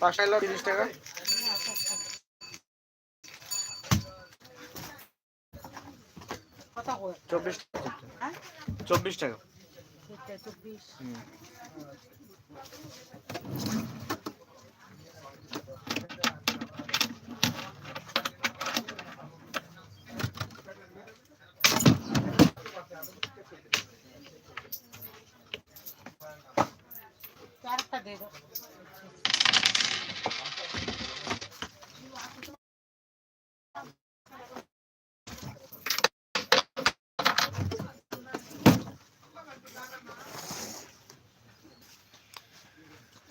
পাঁচটা হলো তিরিশ টাকা। চব্বিশ টাকা। চব্বিশ টাকা। চব্বিশ। চারটা দিয়ে দাও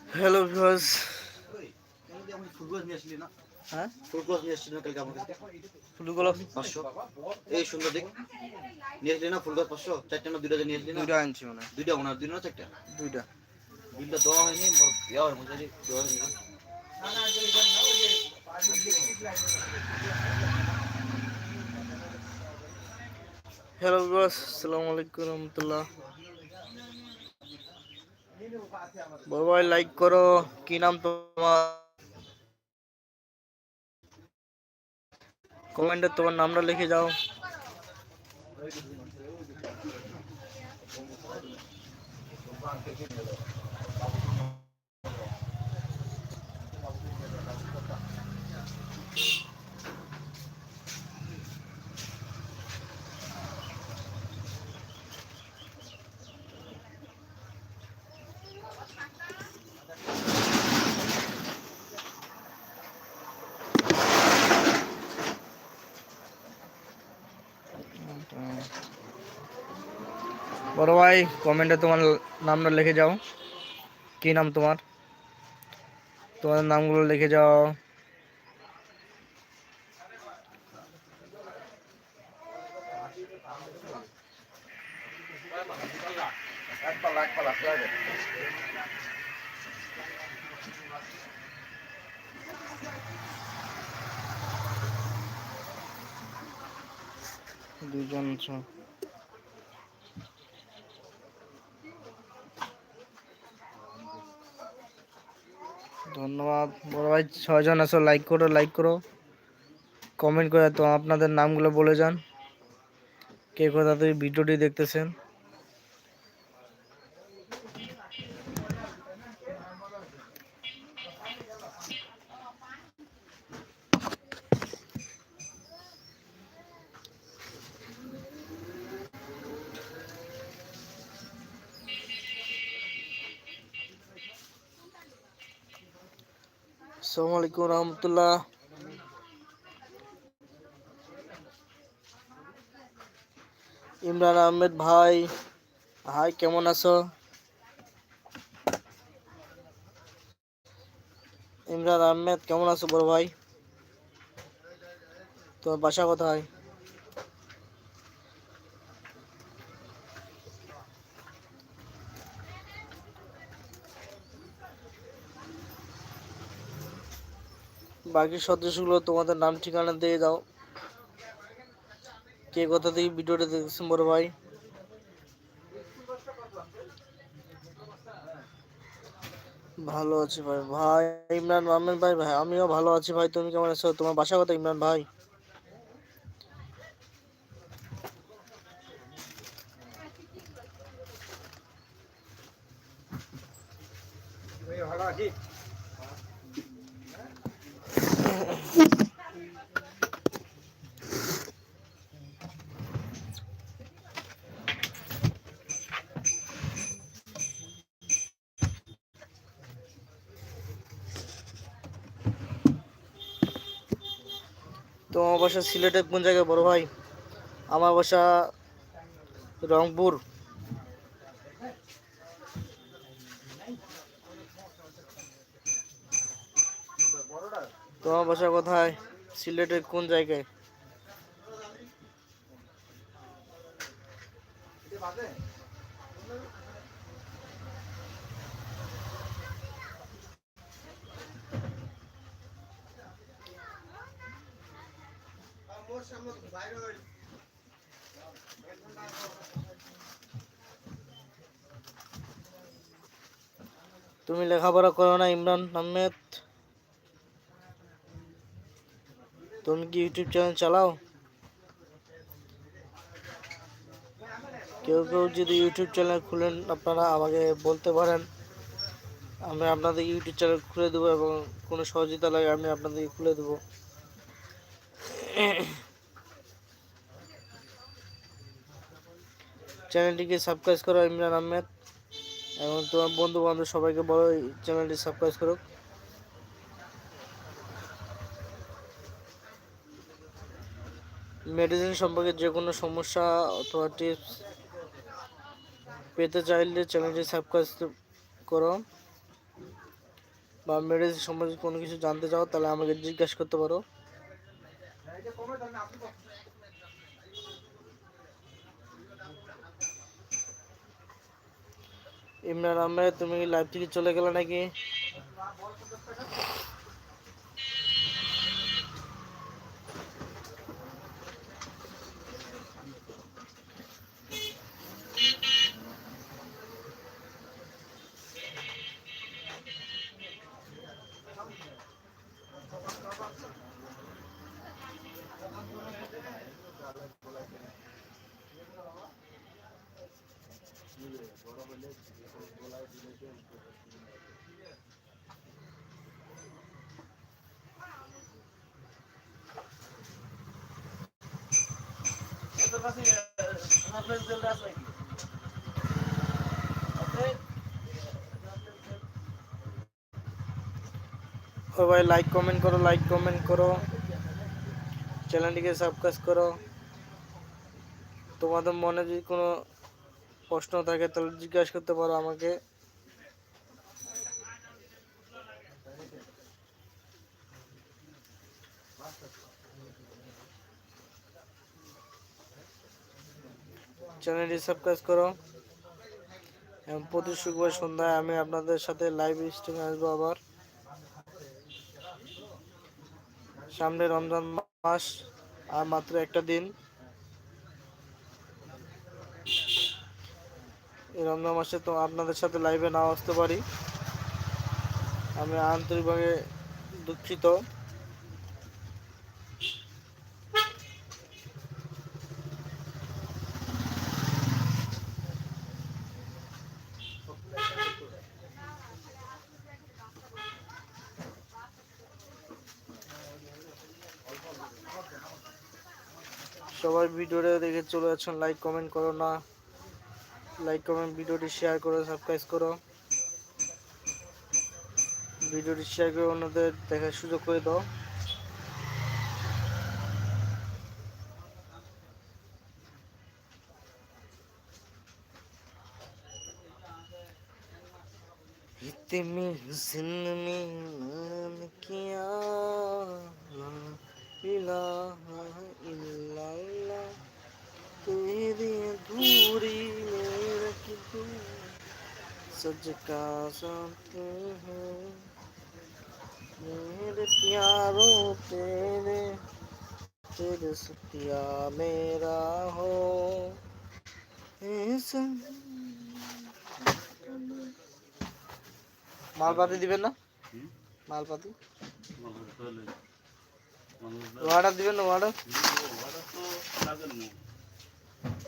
হ্যালো ভিউয়ার্স হ্যাঁ? এই সুন্দর দিক নিয়ে আসলি না ফুলকোচ পাঁচশো? চারটে না দুইটা নিয়ে আসলি না? দুইটা আনছি মানে দুইটা ওনার দুইটা না চারটা? দুইটা। বিলটা দেওয়া হয়নি ইয়া হয় মধ্যে দেওয়া হয়নি। হ্যালো ভিউয়ার্স আসসালামু আলাইকুম রহমতুল্লাহ। বড় ভাই লাইক করো, কি নাম তোমার? কমেন্টে তোমার নামটা লিখে যাও। বড় ভাই কমেন্টে তোমার নামটা লিখে যাও। কি নাম তোমার? তোমার নামগুলো লিখে যাও। দুজন ধন্যবাদ। বড় ভাই, ছয়জন আসো লাইক করো লাইক করো। কমেন্ট করে তো আপনাদের নামগুলো বলে যান। কে কোথা থেকে ভিডিওটি দেখতেছেন? আসসালামু আলাইকুম রহমতুল্লাহ ইমরান আহমেদ ভাই ভাই কেমন আছো ইমরান আহমেদ কেমন আছো বড় ভাই তোমার বাসা কোথায় বাকি সদস্যগুলো তোমাদের নাম, ঠিকানা দিয়ে দাও। কে কোথা থেকে ভিডিওটা দেখছেন বড় ভাই? ভালো আছি ভাই। ভাই, ইমরান আহমেদ ভাই ভাই, আমিও ভালো আছি ভাই। তুমি কেমন আছো? তোমার বাসা কথা ইমরান ভাই? তোমার বাসা সিলেটের কোন জায়গায় বড় ভাই? আমার বাসা রংপুর। তোমার বাসা কোথায়? সিলেটের কোন জায়গায়? তুমি লেখাপড়া করো না, ইমরান আহমেদ। তুমি কি ইউটিউব চ্যানেল চালাও? কেউ কেউ যদি ইউটিউব চ্যানেল খুলেন, আপনারা আমাকে বলতে পারেন। আমি আপনাদের ইউটিউব চ্যানেল খুলে দেবো এবং কোনো সহযোগিতা লাগে আমি আপনাদেরকে খুলে দেবো। চ্যানেলটিকে সাবস্ক্রাইব করো ইমরান আহমেদ। এবং তোমার বন্ধু বান্ধব সবাইকে বলো, এই চ্যানেলটি সাবস্ক্রাইব করো মেডিসিন সম্পর্কে যে কোনো সমস্যা অথবা টিপস পেতে চাইলে চ্যানেলটি সাবস্ক্রাইব করো। বা মেডিসিন সম্পর্কে কোনো কিছু জানতে চাও, তাহলে আমাকে জিজ্ঞাসা করতে পারো। ইমরান আহমেদ তুমি লাইভ থেকে চলে গেলে নাকি? সবাই লাইক কমেন্ট করো লাইক কমেন্ট করো চ্যানেলটিকে সাবস্ক্রাইব করো তোমাদের মনে যদি কোনো প্রশ্ন থাকে, তাহলে জিজ্ঞাসা করতে পারো আমাকে। চ্যানেলটি সাবস্ক্রাইব করো। এবং প্রতি শুক্রবার সন্ধ্যায় আমি আপনাদের সাথে লাইভ স্ট্রিম আসব আবার। সামনে রমজান মাস, আর মাত্র একটা দিন। রমজান মাসে তো আপনাদের সাথে লাইভে নাও আসতে পারি। আমি আন্তরিকভাবে দুঃখিত। সবাই ভিডিওটা দেখে চলে যাচ্ছেন লাইক কমেন্ট করো না। লাইক কমেন্ট ভিডিওটি শেয়ার করো সাবস্ক্রাইব করো ভিডিওটি শেয়ার করে অন্যদের দেখার সুযোগ করে দাও इतनी हुस्न में नाम किया ला इलाहा इल्लल्लाह तेरी दूरी में रख दूं सज का साथी हूँ मेरे प्यारों तेरे तेरे सतिया मेरा हो ऐसा মালপাতি দিবেন না মালপাতি ওয়ার্ডার দিবেন না ওয়ার্ডার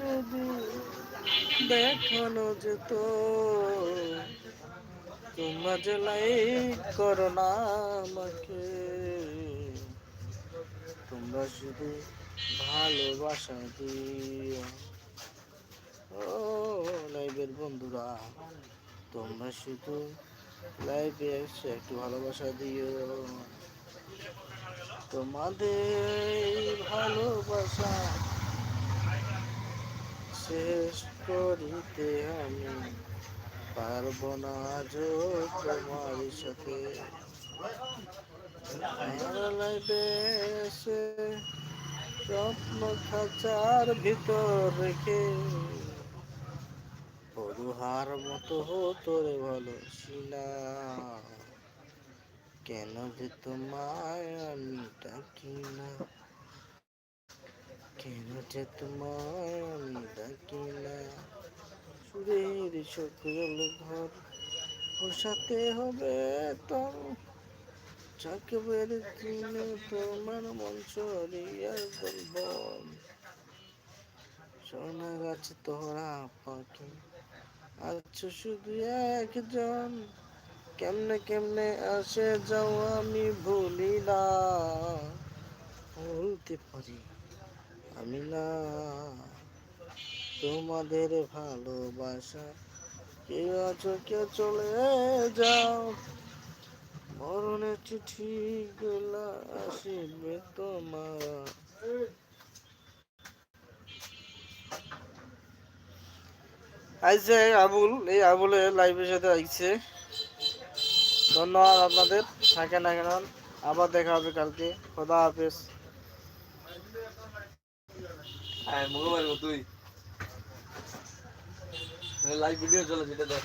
যদি দেখানো যেত। তোমরা যে লাইক করো না আমাকে, তোমরা শুধু ভালোবাসা দিও। ও লাইভের বন্ধুরা, তোমরা শুধু লাইভে এসে একটু ভালোবাসা দিও। তোমাদের ভালোবাসা শেষ করিতে আমি পারব না আজ তোমার সাথে। স্বপ্ন খাঁচার ভিতর রেখে পড়ুহার মতো তোরে ভালো শিলা কেন যে তোমায় আমি ডাকি না কেন যে তোমায় আমি ডাকি না সুরের সকল ঘর বসাতে হবে তোর। চাকবের দিনে তোমার মঞ্চ রিয়ার বলবন সোনা গাছ তোরা পাখি আচ্ছা শুধু একজন। কেমনে কেমনে আসে যাও আমি ভুলি না বলতে পারি আমি না। তোমাদের ভালোবাসা কেউ আছো কেউ চলে যাও। মরণের চিঠি গুলা আসিবে তোমার। আইছে আবুল, এই আবুলের লাইভের সাথে আইছে ধন্যবাদ আপনাদের। থাকেন না কেন আবার দেখা হবে কালকে। খোদা হাফেজ। তুই লাইভ ভিডিও চলে যেটা দেখ।